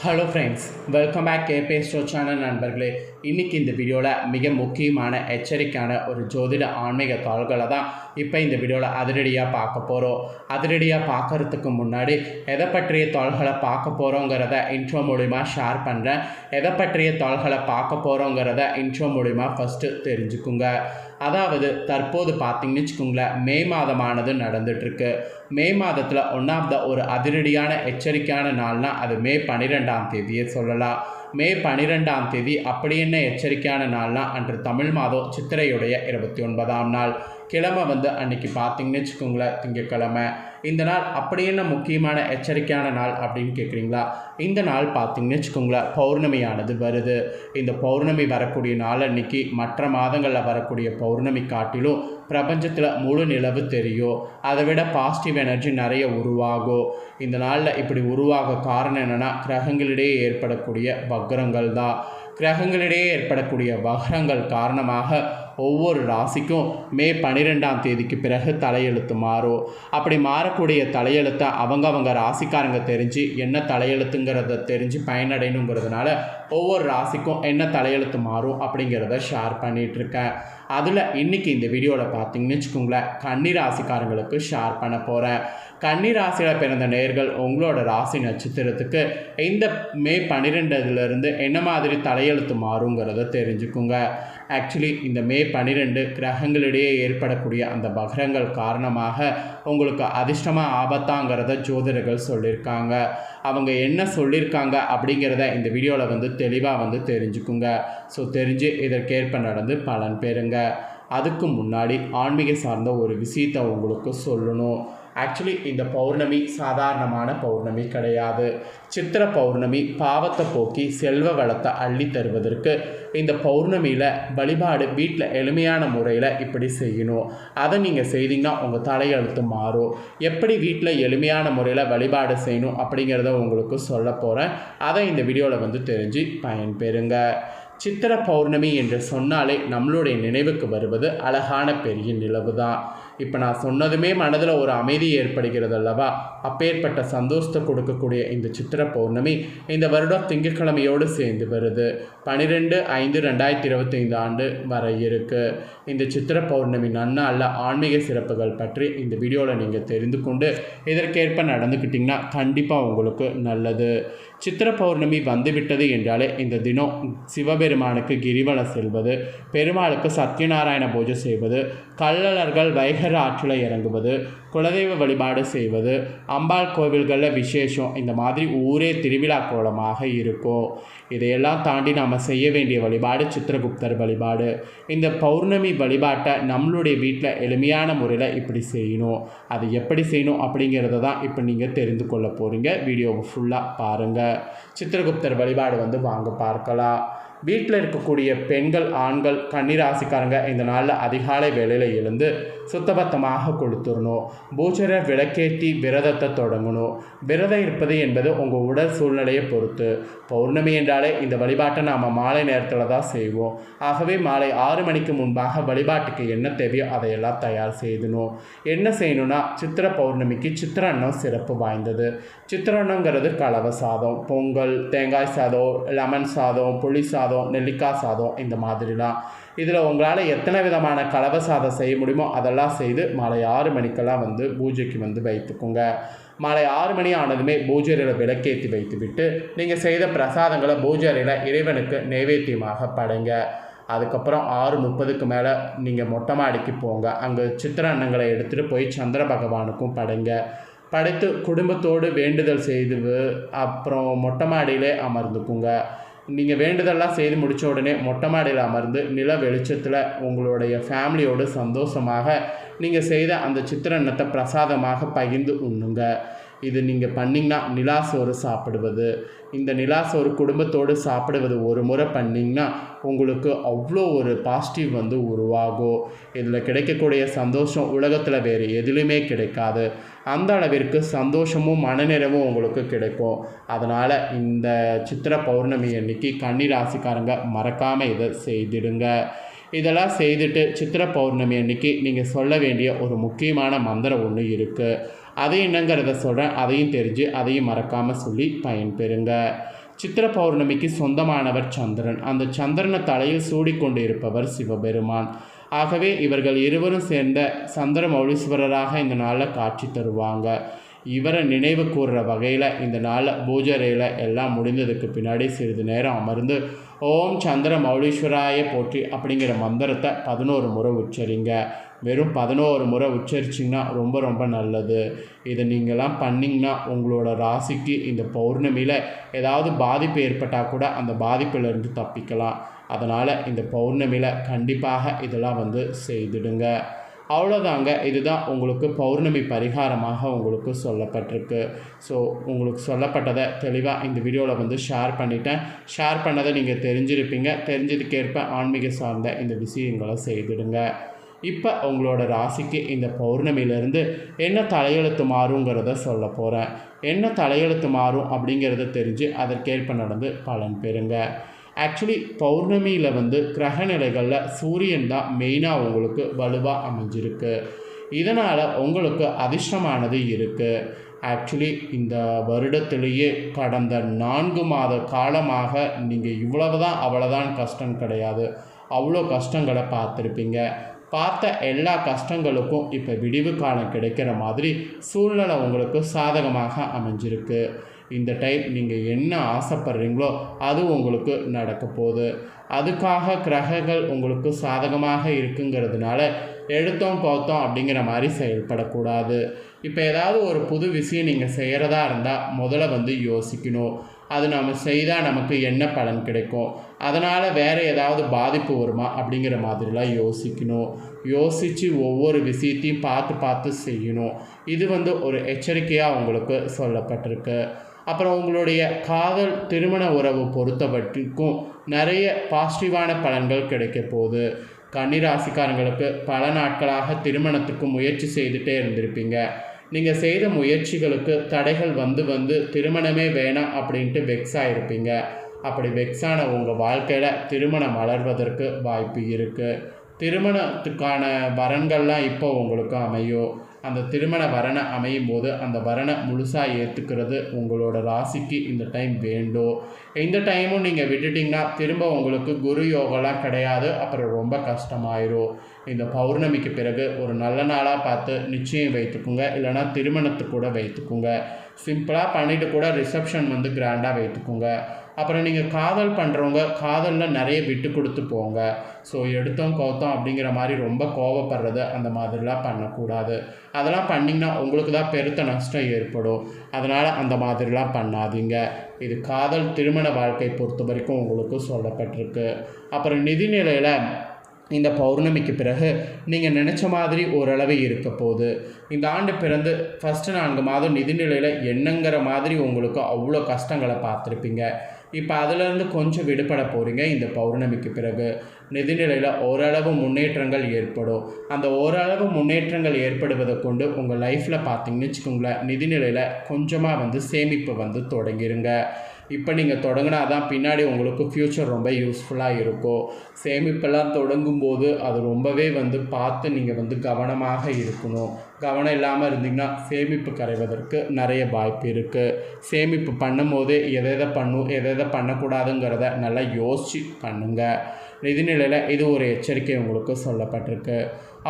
Hello friends welcome back கேபே ஸ்டோ channel நண்பர்களே. இன்றைக்கி இந்த வீடியோவில் மிக முக்கியமான எச்சரிக்கையான ஒரு ஜோதிட ஆன்மீக தாள்களை தான் இப்போ இந்த வீடியோவில் அதிரடியாக பார்க்க போகிறோம் அதிரடியாக பார்க்கறதுக்கு முன்னாடி எதை பற்றிய தாள்களை பார்க்க போகிறோங்கிறத இன்ட்ரோ மூலிமா ஷேர் பண்ணுறேன் எதை பற்றிய தாள்களை பார்க்க போகிறோங்கிறத இன்ட்ரோ மூலிமா ஃபஸ்ட்டு தெரிஞ்சுக்குங்க. அதாவது தற்போது பார்த்தீங்கன்னு வச்சுக்கோங்களேன் மே மாதமானது நடந்துகிட்ருக்கு மே மாதத்தில் ஒன் ஆஃப் த ஒரு அதிரடியான எச்சரிக்கையான நாள்னால் அது மே பன்னிரெண்டு பன்னிரெண்டாம் தேதியை சொல்லலாம். மே பனிரெண்டாம் தேதி அப்படி என்ன எச்சரிக்கையான நாள்னா அன்று தமிழ் மாதம் சித்திரையுடைய இருபத்தி ஒன்பதாம் நாள். கிழமை வந்து அன்னைக்கு பார்த்தீங்கன்னு வச்சுக்கோங்களேன் திங்கக்கிழமை. இந்த நாள் அப்படி என்ன முக்கியமான எச்சரிக்கையான நாள் அப்படின்னு கேட்குறீங்களா? இந்த நாள் பார்த்திங்கன்னு வச்சுக்கோங்களேன் பௌர்ணமியானது வருது. இந்த பௌர்ணமி வரக்கூடிய நாள் அன்னைக்கு மற்ற மாதங்களில் வரக்கூடிய பௌர்ணமி காட்டிலும் பிரபஞ்சத்தில் முழு நிலவு தெரியும். அதை விட பாசிட்டிவ் எனர்ஜி நிறைய உருவாகும். இந்த நாளில் இப்படி உருவாக காரணம் என்னென்னா கிரகங்களிடையே ஏற்படக்கூடிய வக்ரங்கள் தான் கிரகங்களிடையே ஏற்படக்கூடிய வக்ரங்கள் காரணமாக ஒவ்வொரு ராசிக்கும் மே பன்னிரெண்டாம் தேதிக்கு பிறகு தலையெழுத்து மாறும். அப்படி மாறக்கூடிய தலையெழுத்தை அவங்க அவங்க ராசிக்காரங்க தெரிஞ்சு என்ன தலையெழுத்துங்கிறத தெரிஞ்சு பயனடையணுங்கிறதுனால ஒவ்வொரு ராசிக்கும் என்ன தலையெழுத்து மாறும் அப்படிங்கிறத ஷேர் பண்ணிகிட்ருக்கேன் அதில் இன்றைக்கி இந்த வீடியோவில் பார்த்தீங்கன்னு வச்சுக்கோங்களேன் கன்னிராசிக்காரங்களுக்கு ஷேர் பண்ண போகிறேன் கன்னிராசியில் பிறந்த நேர்கள் உங்களோட ராசி நட்சத்திரத்துக்கு இந்த மே பன்னிரெண்டுலேருந்து என்ன மாதிரி தலையெழுத்து மாறுங்கிறத தெரிஞ்சுக்குங்க. ஆக்சுவலி இந்த மே பன்னிரெண்டு கிரகங்களிடையே ஏற்படக்கூடிய அந்த பகரங்கள் காரணமாக உங்களுக்கு அதிர்ஷ்டமாக ஆபத்தாங்கிறத ஜோதிடர்கள் சொல்லியிருக்காங்க. அவங்க என்ன சொல்லியிருக்காங்க அப்படிங்கிறத இந்த வீடியோவில் வந்து தெளிவாக வந்து தெரிஞ்சுக்குங்க. ஸோ தெரிஞ்சு இதற்கேற்ப நடந்து பலன் பெறுங்க. அதுக்கு முன்னாடி ஆன்மீக சார்ந்த ஒரு விஷயத்தை உங்களுக்கு சொல்லணும். ஆக்சுவலி இந்த பௌர்ணமி சாதாரணமான பௌர்ணமி கிடையாது. சித்திர பௌர்ணமி பாவத்தை போக்கி செல்வ வளத்தை அள்ளி தருவதற்கு இந்த பௌர்ணமியில் வழிபாடு வீட்டில் எளிமையான முறையில் இப்படி செய்யணும். அதை நீங்கள் செய்தீங்கன்னா உங்கள் தலையெழுத்து மாறும். எப்படி வீட்டில் எளிமையான முறையில் வழிபாடு செய்யணும் அப்படிங்கிறத உங்களுக்கு சொல்ல போகிறேன் அதை இந்த வீடியோவில் வந்து தெரிஞ்சு பயன்பெறுங்க. சித்திர பௌர்ணமி என்று சொன்னாலே நம்மளுடைய நினைவுக்கு வருவது அழகான பெரிய நிலவு தான் இப்போ நான் சொன்னதுமே மனதில் ஒரு அமைதி ஏற்படுகிறது அல்லவா? அப்பேற்பட்ட சந்தோஷத்தை கொடுக்கக்கூடிய இந்த சித்திர பௌர்ணமி இந்த வருடம் திங்கட்கிழமையோடு சேர்ந்து வருது. பன்னிரெண்டு ஐந்து ரெண்டாயிரத்தி இருபத்தைந்து ஆண்டு வர இருக்குது இந்த சித்திர பௌர்ணமி நன்னாளில் ஆன்மீக சிறப்புகள் பற்றி இந்த வீடியோவில் நீங்கள் தெரிந்து கொண்டு இதற்கேற்ப நடந்துக்கிட்டிங்கன்னா கண்டிப்பாக உங்களுக்கு நல்லது. சித்திர பௌர்ணமி வந்துவிட்டது என்றாலே இந்த தினம் சிவபெருமானுக்கு கிரிவலம் செல்வது பெருமாளுக்கு சத்யநாராயண பூஜை செய்வது கள்ளலர்கள் மெஹர் ஆற்றில் இறங்குவது குலதெய்வ வழிபாடு செய்வது அம்பாள் கோவில்களில் விசேஷம் இந்த மாதிரி ஊரே திருவிழா கோலமாக இருக்கும் இதையெல்லாம் தாண்டி நாம் செய்ய வேண்டிய வழிபாடு சித்திரகுப்தர் வழிபாடு. இந்த பௌர்ணமி வழிபாட்டை நம்மளுடைய வீட்டில் எளிமையான முறையில் இப்படி செய்யணும். அது எப்படி செய்யணும் அப்படிங்கிறத தான் இப்போ நீங்கள் தெரிந்து கொள்ள போகிறீங்க வீடியோவை ஃபுல்லாக பாருங்கள் சித்திரகுப்தர் வழிபாடு வந்து வாங்க பார்க்கலாம். வீட்டில் இருக்கக்கூடிய பெண்கள் ஆண்கள் கன்னிராசிக்காரங்க இந்த நாளில் அதிகாலை வேலையில் எழுந்து சுத்தபத்தமாக கொடுத்துடணும். பூஜரை விளக்கேற்றி விரதத்தை தொடங்கணும். விரதம் இருப்பது என்பது உங்கள் உடல் சூழ்நிலையை பொறுத்து. பௌர்ணமி என்றாலே இந்த வழிபாட்டை நாம் மாலை நேரத்தில் தான் செய்வோம். ஆகவே மாலை ஆறு மணிக்கு முன்பாக வழிபாட்டுக்கு என்ன தேவையோ அதையெல்லாம் தயார் செய்தணும். என்ன செய்யணும்னா சித்திர பௌர்ணமிக்கு சித்திரன்னம் சிறப்பு வாய்ந்தது. சித்திரன்னங்கிறது கலவை சாதம் பொங்கல் தேங்காய் சாதம் லெமன் சாதம் புளி சாதம் நெல்லிக்காய் சாதம் இந்த மாதிரிலாம். இதில் உங்களால் எத்தனை விதமான கலவை சாதம் செய்ய முடியுமோ அதெல்லாம் செய்து மாலை ஆறு மணிக்கெல்லாம் வந்து பூஜைக்கு வந்து வைத்துக்கோங்க. மாலை ஆறு மணி ஆனதுமே பூஜையில் விளக்கேற்றி வைத்துவிட்டு நீங்கள் செய்த பிரசாதங்களை பூஜையில் இறைவனுக்கு நைவேத்தியமாக படைங்க. அதுக்கப்புறம் ஆறு முப்பதுக்கு மேலே நீங்கள் மொட்டை மாடிக்கு போங்க. அங்கே சித்திர அன்னங்களை எடுத்துகிட்டு போய் சந்திர பகவானுக்கும் படைங்க. படைத்து குடும்பத்தோடு வேண்டுதல் செய்து அப்புறம் மொட்டை மாடியிலே அமர்ந்துக்குங்க. நீங்கள் வேண்டுதெல்லாம் செய்து முடித்த உடனே மொட்டை மாடியில் அமர்ந்து நில வெளிச்சத்தில் உங்களுடைய ஃபேமிலியோடு சந்தோஷமாக நீங்கள் செய்த அந்த சித்திரன்னத்தை பிரசாதமாக பகிர்ந்து உண்ணுங்க. இது நீங்கள் பண்ணிங்கன்னா நிலாசோறு சாப்பிடுவது. இந்த நிலாசோறு குடும்பத்தோடு சாப்பிடுவது ஒரு முறை பண்ணிங்கன்னா உங்களுக்கு அவ்வளோ ஒரு பாசிட்டிவ் வந்து உருவாகும். இதில் கிடைக்கக்கூடிய சந்தோஷம் உலகத்தில் வேறு எதுலேயுமே கிடைக்காது. அந்த அளவிற்கு சந்தோஷமும் மனநிறைவும் உங்களுக்கு கிடைக்கும். அதனால் இந்த சித்திர பௌர்ணமி அன்னைக்கு கன்னி ராசிக்காரங்க மறக்காமல் இதை செய்திடுங்க. இதெல்லாம் செய்துட்டு சித்திர பௌர்ணமி அன்னைக்கு நீங்கள் சொல்ல வேண்டிய ஒரு முக்கியமான மந்திரம் ஒன்று இருக்குது அது என்னங்கிறத சொல்கிறேன் அதையும் தெரிஞ்சு அதையும் மறக்காமல் சொல்லி பயன்பெறுங்க. சித்திர பௌர்ணமிக்கு சொந்தமானவர் சந்திரன். அந்த சந்திரனை தலையில் சூடிக்கொண்டு இருப்பவர் சிவபெருமான். ஆகவே இவர்கள் இருவரும் சேர்ந்த சந்திர மௌலீஸ்வரராக இந்த நாளில் காட்சி தருவாங்க. இவரை நினைவு கூறுற வகையில் இந்த நாளில் பூஜரையில் எல்லாம் முடிந்ததுக்கு பின்னாடி சிறிது நேரம் அமர்ந்து ஓம் சந்திர மௌலீஸ்வராய போற்றி அப்படிங்கிற மந்திரத்தை பதினோரு முறை உச்சரிங்க. வெறும் பதினோரு முறை உச்சரிச்சிங்கன்னா ரொம்ப ரொம்ப நல்லது. இதை நீங்களாம் பண்ணிங்கன்னா உங்களோட ராசிக்கு இந்த பௌர்ணமியில் ஏதாவது பாதிப்பு ஏற்பட்டால் கூட அந்த பாதிப்பிலிருந்து தப்பிக்கலாம். அதனால் இந்த பௌர்ணமியில் கண்டிப்பாக இதெல்லாம் வந்து செய்திடுங்க. அவ்வளோதாங்க இதுதான் உங்களுக்கு பௌர்ணமி பரிகாரமாக உங்களுக்கு சொல்லப்பட்டிருக்கு. ஸோ உங்களுக்கு சொல்லப்பட்டதை தெளிவாக இந்த வீடியோவில் வந்து ஷேர் பண்ணிட்டேன். ஷேர் பண்ணதை நீங்கள் தெரிஞ்சிருப்பீங்க. தெரிஞ்சதுக்கேற்ப ஆன்மீக சார்ந்த இந்த விஷயங்களை செய்திடுங்க. இப்போ உங்களோட ராசிக்கு இந்த பௌர்ணமியிலேருந்து என்ன தலையெழுத்து மாறுங்கிறத சொல்ல போகிறேன் என்ன தலையெழுத்து மாறும் அப்படிங்கிறத தெரிஞ்சு அதற்கேற்ப நடந்து பலன் பெறுங்க. ஆக்சுவலி பௌர்ணமியில் வந்து கிரகநிலைகளில் சூரியன் தான் மெயினாக உங்களுக்கு வலுவாக அமைஞ்சிருக்கு. இதனால் உங்களுக்கு அதிர்ஷ்டமானது இருக்குது ஆக்சுவலி இந்த வருடத்திலேயே கடந்த நான்கு மாத காலமாக நீங்கள் இவ்வளவு தான் அவ்வளோதான் கஷ்டம் கிடையாது. அவ்வளோ கஷ்டங்களை பார்த்துருப்பீங்க. பார்த்த எல்லா கஷ்டங்களுக்கும் இப்போ விடிவு காலம் கிடைக்கிற மாதிரி சூழ்நிலை உங்களுக்கு சாதகமாக அமைஞ்சிருக்கு. இந்த டைம் நீங்கள் என்ன ஆசைப்படுறீங்களோ அது உங்களுக்கு நடக்க போகுது. அதுக்காக கிரகங்கள் உங்களுக்கு சாதகமாக இருக்குங்கிறதுனால எடுத்தோம் கோத்தோம் அப்படிங்கிற மாதிரி செயல்படக்கூடாது. இப்போ ஏதாவது ஒரு புது விஷயம் நீங்கள் செய்கிறதா இருந்தால் முதல்ல வந்து யோசிக்கணும். அது நம்ம செய்தால் நமக்கு என்ன பலன் கிடைக்கும்? அதனால் வேறு ஏதாவது பாதிப்பு வருமா அப்படிங்கிற மாதிரிலாம் யோசிக்கணும். யோசித்து ஒவ்வொரு விஷயத்தையும் பார்த்து பார்த்து செய்யணும். இது வந்து ஒரு எச்சரிக்கையாக உங்களுக்கு சொல்லப்பட்டிருக்கு. அப்புறம் உங்களுடைய காதல் திருமண உறவு பொறுத்தவரைக்கும் நிறைய பாசிட்டிவான பலன்கள் கிடைக்க போகுது. கன்னிராசிக்காரங்களுக்கு பல நாட்களாக திருமணத்துக்கு முயற்சி செய்துட்டே இருந்திருப்பீங்க. நீங்கள் செய்த முயற்சிகளுக்கு தடைகள் வந்து வந்து திருமணமே வேணாம் அப்படின்ட்டு வெக்ஸ் ஆகிருப்பீங்க அப்படி வெக்ஸான உங்கள் வாழ்க்கையில் திருமணம் வளர்வதற்கு வாய்ப்பு இருக்குது திருமணத்துக்கான வரன்கள்லாம் இப்போ உங்களுக்கு அமையும் அந்த திருமண வரனை அமையும் போது அந்த வரனை முழுசாக ஏற்றுக்கிறது உங்களோட ராசிக்கு இந்த டைம் வேண்டும் இந்த டைமும் நீங்கள் விட்டுட்டிங்கன்னா திரும்ப உங்களுக்கு குரு யோகம்லாம் கிடையாது அப்புறம் ரொம்ப கஷ்டமாயிரும் இந்த பௌர்ணமிக்கு பிறகு ஒரு நல்ல நாளாக பார்த்து நிச்சயம் வைத்துக்குங்க இல்லைனா திருமணத்துக்கு கூட வைத்துக்குங்க சிம்பிளாக பண்ணிவிட்டு கூட ரிசப்ஷன் வந்து கிராண்டாக வைத்துக்குங்க. அப்புறம் நீங்கள் காதல் பண்ணுறவங்க காதலில் நிறைய விட்டு கொடுத்து போங்க. ஸோ எடுத்தோம் கோத்தோம் அப்படிங்கிற மாதிரி ரொம்ப கோவப்படுறது அந்த மாதிரிலாம் பண்ணக்கூடாது. அதெல்லாம் பண்ணிங்கன்னா உங்களுக்கு தான் பெருத்த நஷ்டம் ஏற்படும். அதனால் அந்த மாதிரிலாம் பண்ணாதீங்க. இது காதல் திருமண வாழ்க்கை பொறுத்த வரைக்கும் உங்களுக்கு சொல்லப்பட்டிருக்கு. அப்புறம் நிதிநிலையில் இந்த பௌர்ணமிக்கு பிறகு நீங்கள் நினச்ச மாதிரி ஓரளவு இருக்க போகுது. இந்த ஆண்டு பிறந்து ஃபஸ்ட்டு நான்கு மாதம் நிதிநிலையில் என்னங்கிற மாதிரி உங்களுக்கு அவ்வளோ கஷ்டங்களை பார்த்துருப்பீங்க. இப்போ அதிலிருந்து கொஞ்சம் விடுபட போகிறீங்க இந்த பௌர்ணமிக்கு பிறகு. நிதிநிலையில் ஓரளவு முன்னேற்றங்கள் ஏற்படும். அந்த ஓரளவு முன்னேற்றங்கள் ஏற்படுவதை கொண்டு உங்கள் லைஃப்பில் பார்த்தீங்கன்னு வச்சுக்கோங்களேன் நிதிநிலையில் கொஞ்சமாக வந்து சேமிப்பு வந்து தொடங்கிருங்க. இப்போ நீங்கள் தொடங்கினா தான் பின்னாடி உங்களுக்கு ஃப்யூச்சர் ரொம்ப யூஸ்ஃபுல்லாக இருக்கும். சேமிப்பெல்லாம் தொடங்கும்போது அது ரொம்பவே வந்து பார்த்து நீங்கள் வந்து கவனமாக இருக்கணும். கவனம் இல்லாமல் இருந்தீங்கன்னா சேமிப்பு கரைவதற்கு நிறைய வாய்ப்பு இருக்குது சேமிப்பு பண்ணும் போது எதை எதை பண்ணும் எதை எதை பண்ணக்கூடாதுங்கிறத நல்லா யோசித்து பண்ணுங்கள் நிதிநிலையில் இது ஒரு எச்சரிக்கை உங்களுக்கு சொல்லப்பட்டிருக்கு.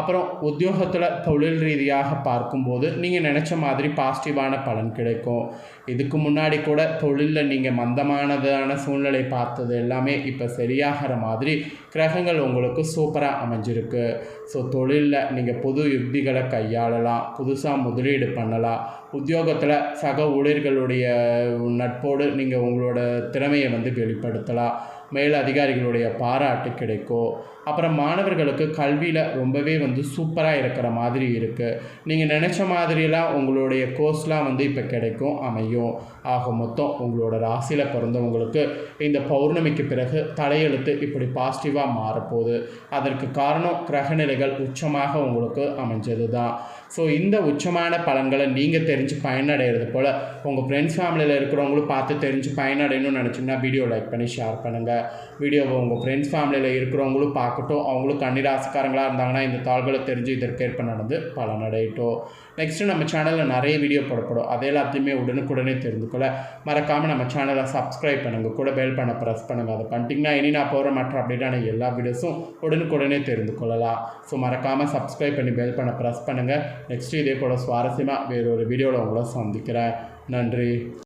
அப்புறம் உத்தியோகத்தில் தொழில் ரீதியாக பார்க்கும்போது நீங்கள் நினச்ச மாதிரி பாசிட்டிவான பலன் கிடைக்கும். இதுக்கு முன்னாடி கூட தொழிலில் நீங்கள் மந்தமானதான சூழ்நிலை பார்த்தது எல்லாமே இப்போ சரியாகிற மாதிரி கிரகங்கள் உங்களுக்கு சூப்பராக அமைஞ்சிருக்கு. ஸோ தொழிலில் நீங்கள் புது யுக்திகளை கையாளலாம் புதுசாக முதலீடு பண்ணலாம். உத்தியோகத்தில் சக ஊழியர்களுடைய நட்போடு நீங்கள் உங்களோட திறமையை வந்து வெளிப்படுத்தலாம். மேல் அதிகாரிகளுடைய பாராட்டு கிடைக்கும் அப்புறம் மாணவர்களுக்கு கல்வியில் ரொம்பவே வந்து சூப்பராக இருக்கிற மாதிரி இருக்குது நீங்கள் நினச்ச மாதிரிலாம் உங்களுடைய கோர்ஸ்லாம் வந்து இப்போ கிடைக்கும் அமையும். ஆக மொத்தம் உங்களோட ராசியில் பிறந்தவங்களுக்கு இந்த பௌர்ணமிக்கு பிறகு தலையெழுத்து இப்படி பாசிட்டிவாக மாறப்போகுது. அதற்கு காரணம் கிரகநிலைகள் உச்சமாக உங்களுக்கு அமைஞ்சது தான் ஸோ இந்த உச்சமான பலன்களை நீங்கள் தெரிஞ்சு பயனடைகிறது போல் உங்கள் ஃப்ரெண்ட்ஸ் ஃபேமிலியில் இருக்கிறவங்களும் பார்த்து தெரிஞ்சு பயனடையணும்னு நினச்சிங்கன்னா வீடியோ லைக் பண்ணி ஷேர் பண்ணுங்கள் வீடியோவை உங்கள் ஃப்ரெண்ட்ஸ் ஃபேமிலியில் இருக்கிறவங்களும் பார்க்கட்டும். அவங்களும் கன்னிராசிக்காரங்களாக இருந்தாங்கன்னா இந்த தாள்களை தெரிஞ்சு இதற்கேற்ப நடந்து பலனடையட்டும். நெக்ஸ்ட்டு நம்ம சேனலில் நிறைய வீடியோ போடப்படும். அதே எல்லாத்தையுமே உடனுக்குடனே தெரிந்து கொள்ள மறக்காமல் நம்ம சேனலை சப்ஸ்கிரைப் பண்ணுங்கள் கூட பெல் பண்ண ப்ரெஸ் பண்ணுங்கள் அதை பண்ணிட்டீங்கன்னா இனி நான் போகிற மற்ற அப்டேட்டான எல்லா வீடியோஸும் உடனுக்குடனே தெரிந்து கொள்ளலாம் ஸோ மறக்காமல் சப்ஸ்கிரைப் பண்ணி பெல் பண்ண ப்ரெஸ் பண்ணுங்கள் நெக்ஸ்ட்டு இதே போல் சுவாரஸ்யமாக வேறொரு வீடியோவில் உங்களை சந்திக்கிறேன். நன்றி.